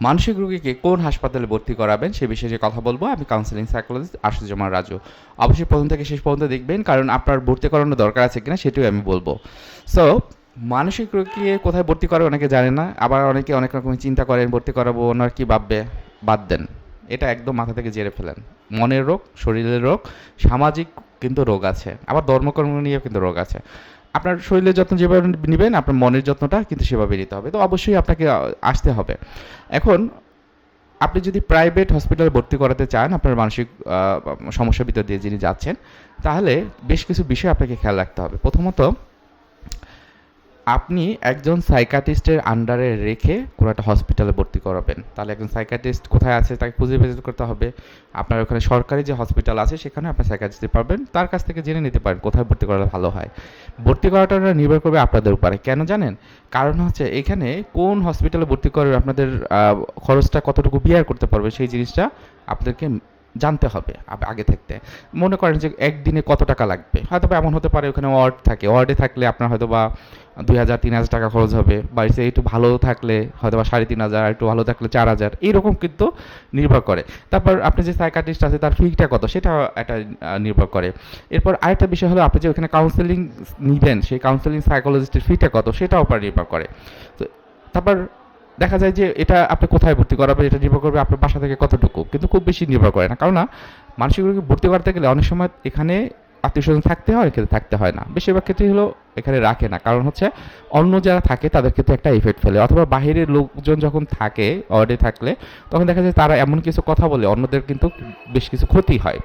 মানসিক রোগীকে কোন হাসপাতালে ভর্তি করাবেন সে বিষয়ে যে কথা বলব, আমি কাউন্সিলিং সাইকোলজিস্ট আশুজমান রাজু। অবশ্যই প্রথম থেকে শেষ পর্যন্ত দেখবেন, কারণ আপনার ভর্তি করানোর দরকার আছে কিনা সেটিও আমি বলব। সো মানসিক রোগীকে কোথায় ভর্তি করে অনেকে জানে না, আবার অনেকে অনেক রকমের চিন্তা করেন, ভর্তি করাবো ওনার কি ভাববে, বাদ দেন। এটা একদম মাথা থেকে জেরে ফেলেন। মনের রোগ, শরীরের রোগ, সামাজিক কিন্তু রোগ আছে, আবার ধর্মকর্ম নিয়েও কিন্তু রোগ আছে। আপনার শরীরের যত্ন যেভাবে নেবেন, আপনার মনের যত্নটা কিন্তু সেভাবে নিতে হবে। তো অবশ্যই আপনাকে আসতে হবে। এখন, আপনি যদি প্রাইভেট হসপিটালে ভর্তি করাতে চান, আপনার মানসিক সমস্যা ভিতর দিয়ে যিনি যাচ্ছেন, তাহলে বেশ কিছু বিষয় আপনাকে খেয়াল রাখতে হবে। প্রথমত আপনি একজন সাইকাটিস্টের আন্ডারে রেখে কোনো একটা হসপিটালে ভর্তি করাবেন। তাহলে একজন সাইকাটিস্ট কোথায় আছে তাকে খুঁজে বের করতে হবে। আপনার ওখানে সরকারি যে হসপিটাল আছে, সেখানে আপনি সাইকাটিস্ট পারবেন তার কাছ থেকে জেনে নিতে পারেন কোথায় ভর্তি করালে ভালো হয়। ভর্তি করাটা নির্ভর করবে আপনাদের উপরে। কেন জানেন? কারণ হচ্ছে এখানে কোন হসপিটালে ভর্তি করবে আপনাদের খরচটা কতটুকু বিয়ার করতে পারবে, সেই জিনিসটা আপনাদেরকে জানতে হবে আগে থাকতে। মনে করেন যে একদিনে কত টাকা লাগবে? হয়তো এমন হতে পারে ওখানে ওয়ার্ড থাকে। ওয়ার্ডে থাকলে আপনার হয়তো বা দুই হাজার, তিন হাজার টাকা খরচ হবে। বাড়িতে একটু ভালো থাকলে হয়তো বা সাড়ে তিন হাজার, একটু ভালো থাকলে চার হাজার এইরকম কিন্তু নির্ভর করে। তারপর আপনি যে সাইকাটিস্ট আছে, তার ফিটা কত? সেটা একটা নির্ভর করে। এরপর আরেকটা বিষয় হলো, আপনি যে ওখানে কাউন্সেলিং নিবেন, সেই কাউন্সেলিং সাইকোলজিস্টের ফিটা কত? সেটাও উপর নির্ভর করে। তো, তারপর দেখা যায় যে এটা আপনি কোথায় ভর্তি করাবেন, এটা নির্ভর করবে আপনার বাসা থেকে কতটুকু। কিন্তু খুব বেশি নির্ভর করে না। কারণ মানসিক রোগী ভর্তি করতে গেলে অনেক সময় এখানে আত্মীয় স্বজন থাকতে হয় ক্ষেত্রে থাকতে হয় না। বেশিরভাগ ক্ষেত্রে হলো এখানে রাখে না। কারণ হচ্ছে, অন্য যারা থাকে, তাদের ক্ষেত্রে একটা ইফেক্ট ফেলে। অথবা বাইরের লোকজন যখন থাকে ওয়ার্ডে থাকলে, তখন দেখা যায় তারা এমন কিছু কথা বলে, অন্যদের কিন্তু বেশ কিছু ক্ষতি হয়।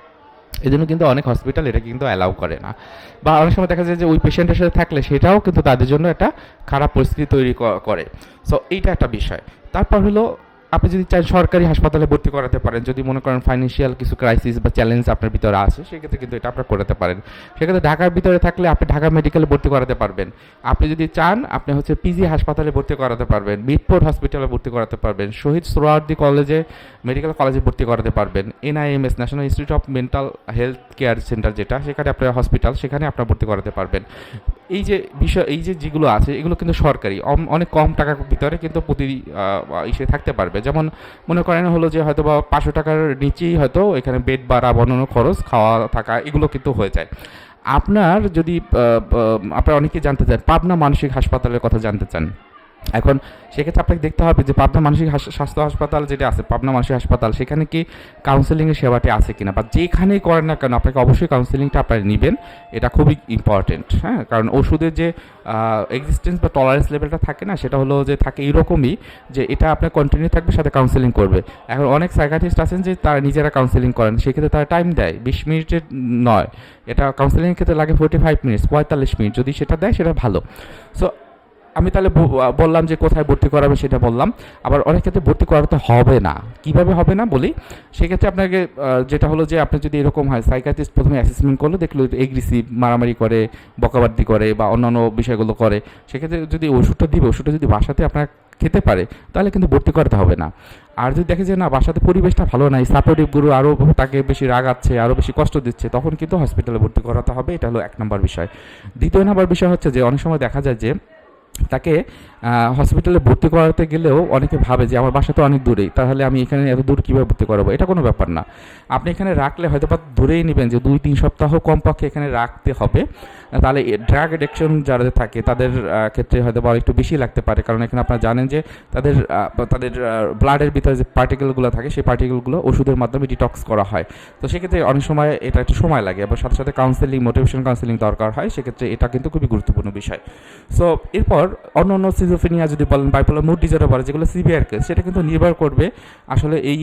এই জন্য কিন্তু অনেক হসপিটাল এটা কিন্তু অ্যালাউ করে না। বা অনেক সময় দেখা যায় যে ওই পেশেন্টের সাথে থাকলে, সেটাও কিন্তু তাদের জন্য একটা খারাপ পরিস্থিতি তৈরি করে। সো এইটা একটা বিষয়। তারপর হলো আপনি যদি চান সরকারি হাসপাতালে ভর্তি করাতে পারেন, যদি মনে করেন ফাইন্যান্সিয়াল কিছু ক্রাইসিস বা চ্যালেঞ্জ আপনার ভিতরে আছে, সেক্ষেত্রে কিন্তু এটা আপনার করাতে পারেন। সেক্ষেত্রে ঢাকার ভিতরে থাকলে আপনি ঢাকা মেডিকেলে ভর্তি করাতে পারবেন। আপনি যদি চান, আপনি হচ্ছে পিজি হাসপাতালে ভর্তি করাতে পারবেন মিটফোর হসপিটালে ভর্তি করাতে পারবেন, শহীদ সোহরাওয়ার্দী কলেজে মেডিকেল কলেজে ভর্তি করাতে পারবেন NIMS national institute of mental health care centre যেটা, সেখানে আপনার হসপিটাল সেখানে আপনার ভর্তি করাতে পারবেন। এই যে বিষয়, এই যে যেগুলো আছে, এগুলো কিন্তু সরকারি। অনেক কম টাকার ভিতরে কিন্তু প্রতি ইসে থাকতে পারবে। যেমন মনে করেন হলো যে হয়তো বা পাঁচশো টাকার নিচেই হয়তো এখানে বেড বাড়া বনানো খরচ, খাওয়া থাকা, এগুলো কিন্তু হয়ে যায়। আপনার যদি আপনারা অনেকে জানতে চান, পাবনা মানসিক হাসপাতালের কথা জানতে চান। এখন সেক্ষেত্রে আপনাকে দেখতে হবে যে পাবনা মানসিক স্বাস্থ্য হাসপাতাল যেটা আছে, পাবনা মানসিক হাসপাতাল, সেখানে কি কাউন্সেলিংয়ের সেবাটি আছে কিনা? বা যেখানেই করেন না কেন, আপনাকে অবশ্যই কাউন্সেলিংটা আপনারা নেবেন। এটা খুবই ইম্পর্টেন্ট হ্যাঁ? কারণ ওষুধের যে এক্সিস্টেন্স বা টলারেন্স লেভেলটা থাকে না, সেটা হলো যে থাকে এরকমই যে এটা আপনার কন্টিনিউ থাকবে, সাথে কাউন্সেলিং করবে। এখন অনেক সাইকাটিস্ট আছেন যে তারা নিজেরা কাউন্সেলিং করেন, সেক্ষেত্রে তারা টাইম দেয়, বিশ মিনিটের নয়। এটা কাউন্সেলিংয়ের ক্ষেত্রে লাগে ফোর্টি ফাইভ মিনিটস পঁয়তাল্লিশ মিনিট যদি সেটা দেয়, সেটা ভালো। সো আমি তাহলে বললাম যে কোথায় ভর্তি করাবে সেটা বললাম। আবার অনেক ক্ষেত্রে ভর্তি করাতে হবে না। কীভাবে হবে না বলি? সেক্ষেত্রে আপনাকে যেটা হলো যে আপনি যদি এরকম হয় সাইকাটিস্ট প্রথমে অ্যাসেসমেন্ট করল, দেখল এগ্রেসিভ মারামারি করে বকাবাদ্দি করে বা অন্যান্য বিষয়গুলো করে, সেক্ষেত্রে যদি ওষুধটা দিবে, ওষুধটা যদি বাসাতে আপনার খেতে পারে, তাহলে কিন্তু ভর্তি করতে হবে না। আর যদি দেখে যে না, বাসাতে পরিবেশটা ভালো নাই সাপোর্টিভ গুরু আরও তাকে বেশি রাগাচ্ছে আরও বেশি কষ্ট দিচ্ছে, তখন কিন্তু হসপিটালে ভর্তি করাতে হবে, এটা হলো এক নম্বর বিষয়। দ্বিতীয় নম্বর বিষয় হচ্ছে যে, অনেক সময় দেখা যায় যে তাকে হসপিটালে ভর্তি করাতে গেলেও অনেকে ভাবে যে আমার বাসা তো অনেক দূরেই, তাহলে আমি এখানে এত দূর কীভাবে ভর্তি করাবো? এটা কোনো ব্যাপার না। আপনি এখানে রাখলে হয়তো বা ধরেই নেবেন যে দুই, তিন সপ্তাহ কমপক্ষে এখানে রাখতে হবে। তাহলে ড্রাগ এডিকশন যারা থাকে, তাদের ক্ষেত্রে হয়তো বা একটু বেশি লাগতে পারে। কারণ এখানে আপনারা জানেন যে তাদের তাদের ব্লাডের ভিতরে যে পার্টিকেলগুলো থাকে, সেই পার্টিকেলগুলো ওষুধের মাধ্যমে ডিটক্স করা হয়। তো সেক্ষেত্রে অনেক সময় এটা একটু সময় লাগে। এবং সাথে সাথে কাউন্সেলিং মোটিভেশন কাউন্সেলিং দরকার হয়। সেক্ষেত্রে এটা কিন্তু খুবই গুরুত্বপূর্ণ বিষয়। সো এরপর অন্য অন্য সিজোফিনিয়া যদি বলেন বাইপোলার মুড ডিজর্ডার বলে যেগুলো সিভিয়ার কেস সেটা কিন্তু নির্ভর করবে আসলে এই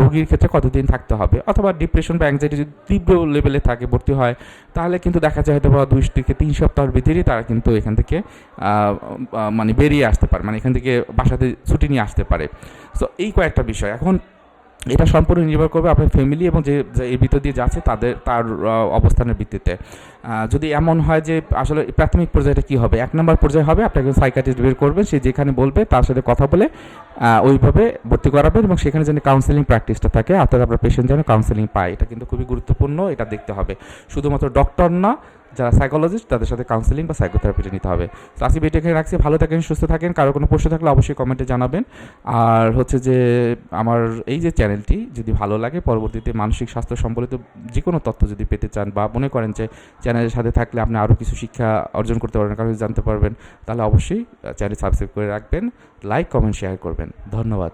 রোগীর ক্ষেত্রে কতদিন থাকতে হবে। অথবা ডিপ্রেশন বা অ্যাংজাইটি যদি তীব্র লেভেলে থাকে, ভর্তি হয়, তাহলে কিন্তু দেখা যায় হয়তো বা দুই থেকে তিন সপ্তাহের ভিতরেই তারা কিন্তু এখান থেকে মানে বেরিয়ে আসতে পারে মানে এখান থেকে বাসাতে ছুটি নিয়ে আসতে পারে। সো এই কয়েকটা বিষয়। এখন এটা সম্পূর্ণ নির্ভর করবে আপনার ফ্যামিলি এবং যে এর ভিতর দিয়ে যাচ্ছে, তাদের, তার অবস্থানের ভিত্তিতে। যদি এমন হয় যে, আসলে প্রাথমিক পর্যায়েটা কী হবে? এক নম্বর পর্যায়ে হবে, আপনাকে সাইকাটিস্ট বের করবেন সে যেখানে বলবে, তার সাথে কথা বলে ওইভাবে ভর্তি করাবেন এবং সেখানে যেন কাউন্সেলিং প্র্যাকটিসটা থাকে, অর্থাৎ আপনার পেশেন্ট যেন কাউন্সেলিং পায়। এটা কিন্তু খুবই গুরুত্বপূর্ণ, এটা দেখতে হবে। শুধুমাত্র ডক্টর না যারা সাইকোলজিস্ট তাদের সাথে কাউন্সেলিং বা সাইকোথেরাপিটা নিতে হবে। তো আসি বেটে এখানে রাখছি। ভালো থাকেন, সুস্থ থাকেন। কারও কোনো প্রশ্ন থাকলে অবশ্যই কমেন্টে জানাবেন। আর হচ্ছে যে, আমার এই যে চ্যানেলটি যদি ভালো লাগে, পরবর্তীতে মানসিক স্বাস্থ্য সম্বলিত যে কোনো তথ্য যদি পেতে চান বা মনে করেন যে চ্যানেলের সাথে থাকলে আপনি আরও কিছু শিক্ষা অর্জন করতে পারবেন, কারও জানতে পারবেন, তাহলে অবশ্যই চ্যানেল সাবস্ক্রাইব করে রাখবেন লাইক কমেন্ট শেয়ার করবেন। ধন্যবাদ।